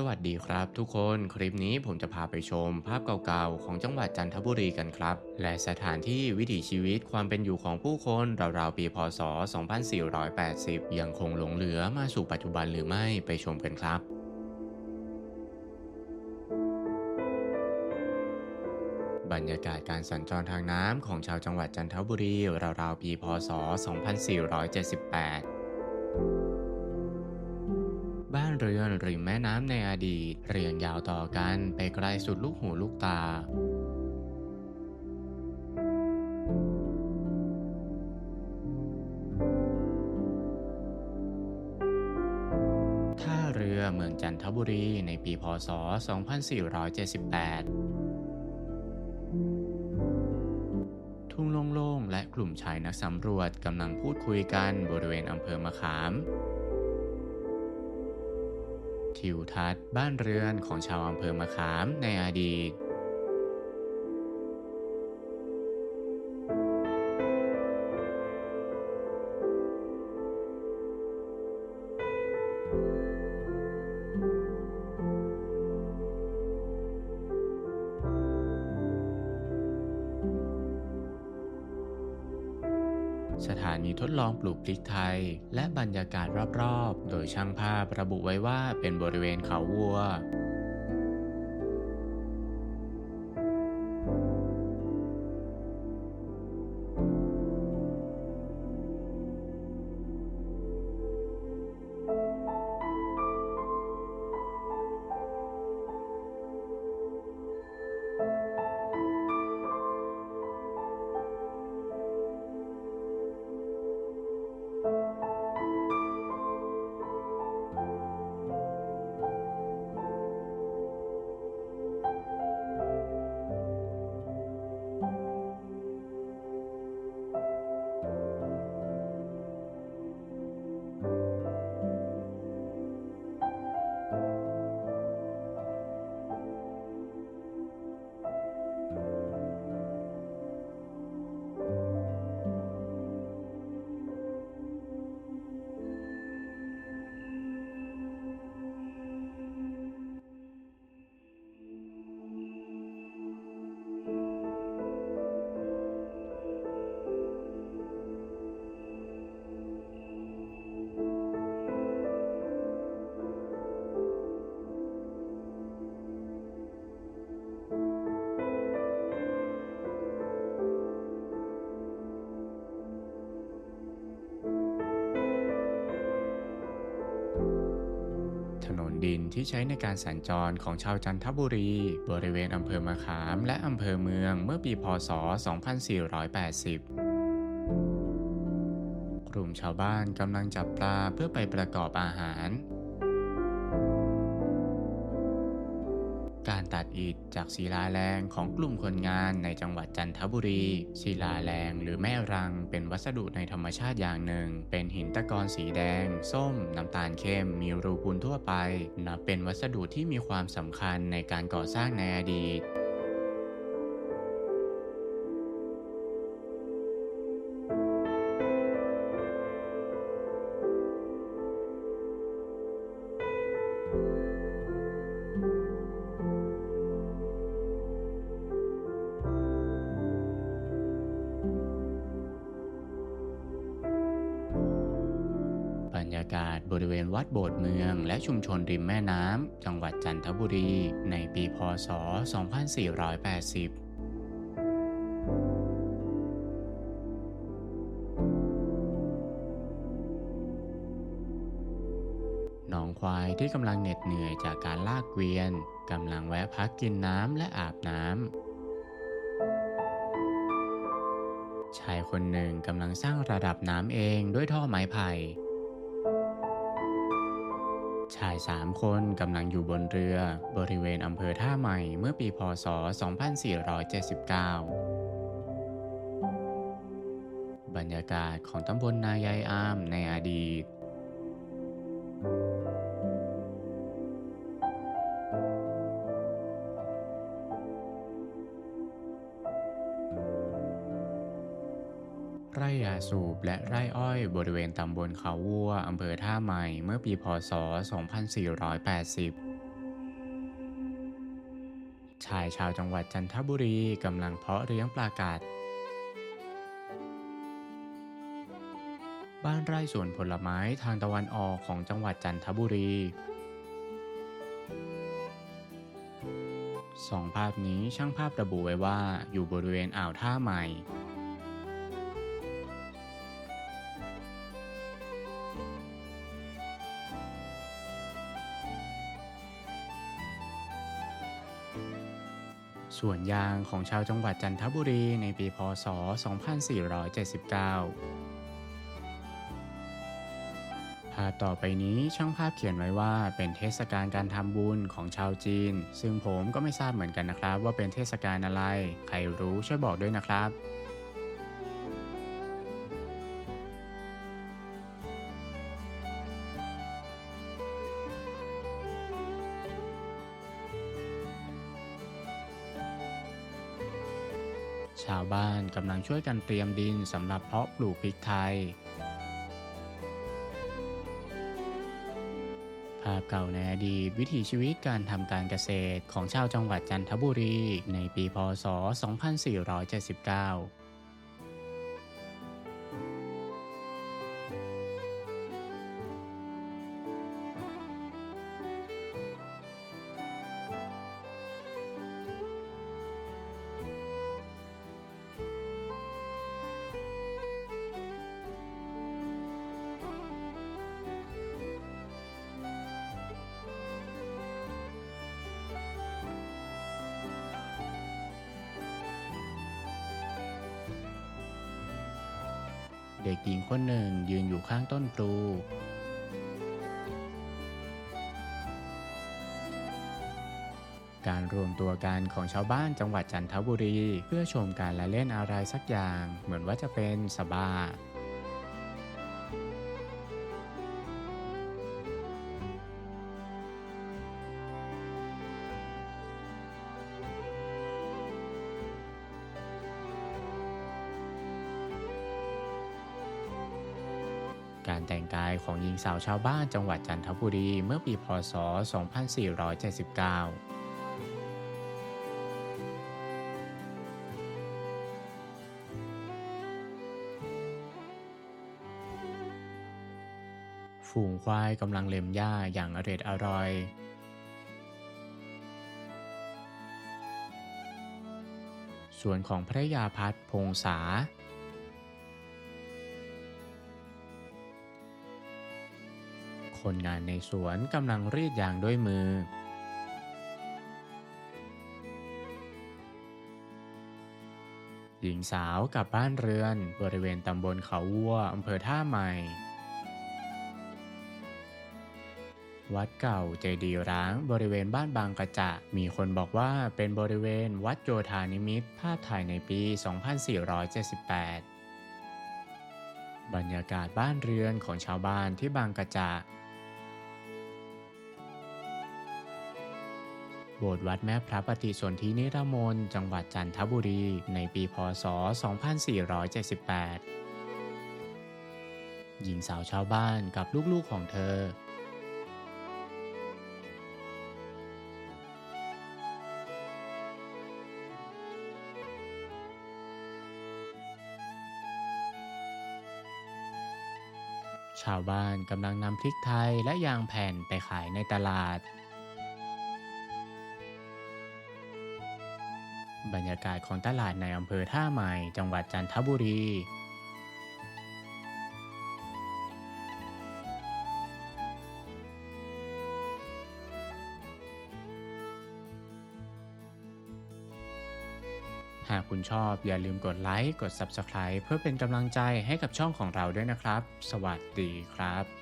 สวัสดีครับทุกคนคลิปนี้ผมจะพาไปชมภาพเก่าๆ ของจังหวัดจันทบุรีกันครับ และสถานที่วิถีชีวิตความเป็นอยู่ของผู้คนราวๆปีพศ 2480 ยังคงหลงเหลือมาสู่ปัจจุบันหรือไม่ไปชมกันครับบรรยากาศการสัญจรทางน้ำของชาวจังหวัดจันทบุรีราวๆปีพศ 2478 เรือนริมแม่น้ำในอดีต เรียงยาวต่อกันไปไกลสุดลูกหูลูกตาท่าเรือเมืองจันทบุรีในปีพศ 2478ทุ่งโล่งๆ และกลุ่มชายนักสำรวจกำลังพูดคุยกันบริเวณอำเภอมะขาม ทิวทัศน์ บ้านเรือนของชาวอำเภอมะขามในอดีตานีทดลองปลูกพริกไทย และบรรยากาศรอบๆ โดยช่างภาพระบุไว้ว่าเป็นบริเวณเขาวัว ดินที่ใช้ในการสัญจรของชาวจันทบุรี บริเวณอำเภอมะขามและอำเภอเมืองเมื่อปีพศ 2480กลุ่มชาวบ้านกำลังจับปลาเพื่อไปประกอบอาหาร การตัดอิฐจากศิลาแรงของกลุ่มคนงานในจังหวัดจันทบุรี ศิลาแรงหรือแม่รังเป็นวัสดุในธรรมชาติอย่างหนึ่ง เป็นหินตะกอนสีแดง ส้ม น้ำตาลเข้ม มีรูพุนทั่วไปนับเป็นวัสดุที่มีความสำคัญในการก่อสร้างในอดีตากาศบริเวณวัดโบสถ์เมือง และชุมชนริมแม่น้ำ จังหวัดจันทบุรี ในปีพศ 2480น้องควายที่กำลังเหน็ดเหนื่อยจากการลากเกวียนกำลังแวะพักกินน้ำและอาบน้ำชายคนหนึ่งกำลังสร้างระดับน้ำเองด้วยท่อไม้ไผ่ ชายสามคนกำลังอยู่บนเรือบริเวณอำเภอท่าใหม่เมื่อปีพศ 2479 บรรยากาศของตำบลนายายอามในอดีต ไร่ยาสูบและไร่อ้อยบริเวณตำบลเขาวัวอำเภอท่าใหม่เมื่อปีพศ 2480 ชายชาวจังหวัดจันทบุรีกำลังเพาะเลี้ยงปลากัด บ้านไร่สวนผลไม้ทางตะวันออกของจังหวัดจันทบุรีสองภาพนี้ช่างภาพระบุไว้ว่าอยู่บริเวณอ่าวท่าใหม่ สวนยางของชาวจังหวัดจันทบุรีในปีพศ 2479 ภาพต่อไปนี้ช่างภาพเขียนไว้ว่าเป็นเทศกาลการทำบุญของชาวจีน ซึ่งผมก็ไม่ทราบเหมือนกันนะครับว่าเป็นเทศกาลอะไร ใครรู้ช่วยบอกด้วยนะครับ ชาวบ้านกำลังช่วยกันเตรียมดินสำหรับเพาะปลูกพริกไทย ภาพเก่าในอดีตวิถีชีวิตการทำการเกษตรของชาวจังหวัดจันทบุรี ในปีพศ 2479 เด็กหญิงคนหนึ่งยืนอยู่ข้างต้นพลูการรวมตัวกันของชาวบ้านจังหวัดจันทบุรี เพื่อชมการละเล่นอะไรสักอย่าง เหมือนว่าจะเป็นสบา การแต่งกายของหญิงสาวชาวบ้านจังหวัดจันทบุรีเมื่อปีพศ 2479ฝูงควายกำลังเล็มหญ้าอย่างอร็ดอร่อย ส่วนของพระยาพัฒพงษา คนงานในสวนกำลังรีดยางด้วยมือ หญิงสาวกลับบ้านเรือนบริเวณตำบลเขาวัวอำเภอท่าใหม่ วัดเก่าเจดีย์ร้างบริเวณบ้านบางกระจะ มีคนบอกว่าเป็นบริเวณวัดโยธานิมิตภาพถ่ายในปี 2478บรรยากาศบ้านเรือนของชาวบ้านที่บางกระจะ โบสถ์วัดแม่พระปฏิสนธินิรมนจังหวัดจันทบุรี ในปีพศ 2478 หญิงสาวชาวบ้านกับลูกๆของเธอ ชาวบ้านกำลังนำพริกไทยและยางแผ่นไปขายในตลาด บรรยากาศของตลาดในอำเภอท่าใหม่ จังหวัดจันทบุรีหากคุณชอบอย่าลืมกดไลค์ กด Subscribe เพื่อเป็นกำลังใจให้กับช่องของเราด้วยนะครับ สวัสดีครับ